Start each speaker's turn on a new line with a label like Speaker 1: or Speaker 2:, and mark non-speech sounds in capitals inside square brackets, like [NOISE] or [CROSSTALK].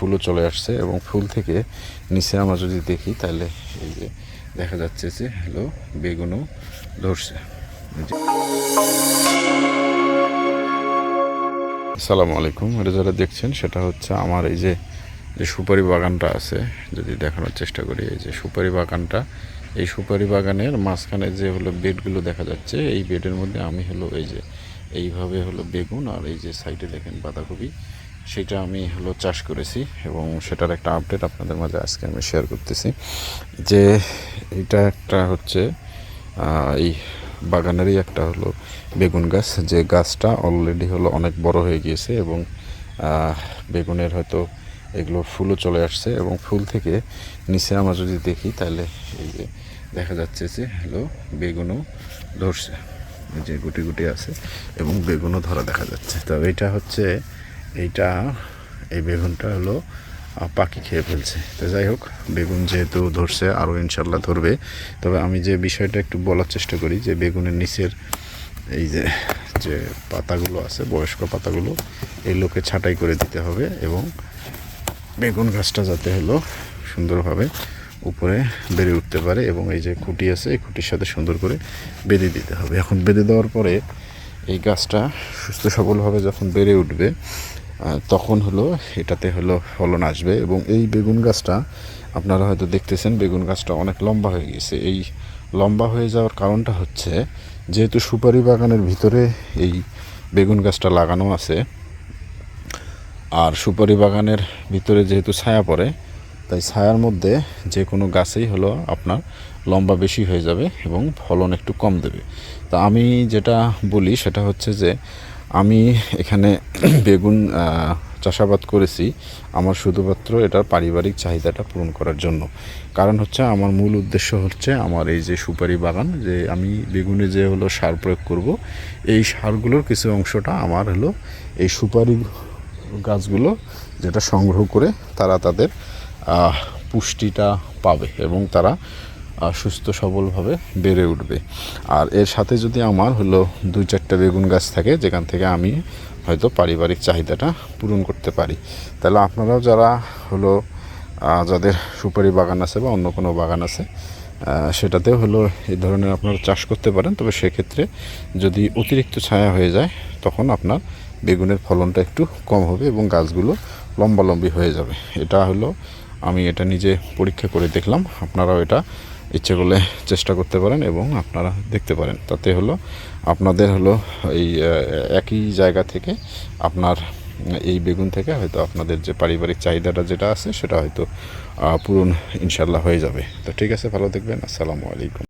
Speaker 1: ফুলও চলে আসছে এবং ফুল থেকে নিচে আমরা যদি দেখি, তাহলে এই যে দেখা যাচ্ছে যে হলো বেগুনও ধরছে। আসসালামু আলাইকুম। এটা যারা দেখছেন, সেটা হচ্ছে আমার এই যে যে সুপারি বাগানটা আছে, যদি দেখানোর চেষ্টা করি, এই যে সুপারি বাগানটা। এই সুপারি বাগানের মাঝখানে যে হলো বেডগুলো দেখা যাচ্ছে, এই বেডের মধ্যে আমি হলো এই যে, এইভাবে হলো বেগুন আর এই যে সাইডে দেখেন বাঁধাকপি। সেটা আমি হলো চাষ করেছি এবং সেটার একটা আপডেট আপনাদের মাঝে আজকে আমি শেয়ার করতেছি। যে এটা একটা হচ্ছে এই বাগানেরই একটা হলো বেগুন গাছ। যে গাছটা অলরেডি হলো অনেক বড় হয়ে গিয়েছে এবং বেগুনের হয়তো এগুলো ফুলও চলে আসছে এবং ফুল থেকে নিচে আমরা যদি দেখি তাহলে এই যে দেখা যাচ্ছে যে হলো বেগুনও ধরছে যে গুটি গুটি আছে এবং বেগুনও ধরা দেখা যাচ্ছে। তো এটা হচ্ছে এইটা, এই বেগুনটা হলো পাখি খেয়ে ফেলছে। তো যাই হোক, বেগুন যেহেতু ধরছে আরও ইনশাল্লাহ ধরবে। তবে আমি যে বিষয়টা একটু বলার চেষ্টা করি, যে বেগুনের নিচের এই যে যে পাতাগুলো আছে, বয়স্ক পাতাগুলো এই এগুলোকে ছাঁটাই করে দিতে হবে এবং বেগুন গাছটা যাতে হলো সুন্দরভাবে উপরে বেড়ে উঠতে পারে এবং এই যে খুঁটি আছে, এই খুঁটির সাথে সুন্দর করে বেঁধে দিতে হবে। এখন বেঁধে দেওয়ার পরে এই গাছটা সুস্থ সবলভাবে যখন বেড়ে উঠবে তখন হলো, এটাতে হলো ফলন আসবে এবং এই বেগুন গাছটা আপনারা হয়তো দেখতেছেন, বেগুন গাছটা অনেক লম্বা হয়ে গেছে এই লম্বা হয়ে যাওয়ার কারণটা হচ্ছে, যেহেতু সুপারি বাগানের ভিতরে এই বেগুন গাছটা লাগানো আছে, আর সুপারি বাগানের ভিতরে যেহেতু ছায়া পড়ে, তাই ছায়ার মধ্যে যে কোনো গাছেই হলো আপনার লম্বা বেশি হয়ে যাবে এবং ফলন একটু কম দেবে। তা আমি যেটা বলি, সেটা হচ্ছে যে আমি এখানে [CLEARS THROAT] বেগুন চাষাবাদ করেছি। আমার শুধুমাত্র এটার পারিবারিক চাহিদাটা পূরণ করার জন্য। কারণ হচ্ছে আমার মূল উদ্দেশ্য হচ্ছে আমার এই যে সুপারি বাগান, যে আমি বেগুনে যে হলো সার প্রয়োগ করব, এই সারগুলোর কিছু অংশটা আমার হলো এই সুপারি গাছগুলো যেটা সংগ্রহ করে তারা তাদের পুষ্টিটা পাবে এবং তারা সুস্থ সবলভাবে বেড়ে উঠবে। আর এর সাথে যদি আমার হলো দুই চারটা বেগুন গাছ থাকে, যেখান থেকে আমি হয়তো পারিবারিক চাহিদাটা পূরণ করতে পারি। তাহলে আপনারাও যারা হলো যাদের সুপারি বাগান আছে বা অন্য কোনো বাগান আছে সেটাতেও হলো এই ধরনের আপনারা চাষ করতে পারেন। তবে সেক্ষেত্রে যদি অতিরিক্ত ছায়া হয়ে যায়, তখন আপনার বেগুনের ফলনটা একটু কম হবে এবং গাছগুলো লম্বালম্বি হয়ে যাবে। এটা হলো, আমি এটা নিজে পরীক্ষা করে দেখলাম। আপনারাও এটা ইচ্ছে করলে চেষ্টা করতে পারেন এবং আপনারা দেখতে পারেন। তাতে হলো আপনাদের হলো এই একই জায়গা থেকে আপনার এই বেগুন থেকে হয়তো আপনাদের যে পারিবারিক চাহিদাটা যেটা আছে সেটা হয়তো পূরণ ইনশাল্লাহ হয়ে যাবে। তো ঠিক আছে, ভালো দেখবেন আসসালামু আলাইকুম।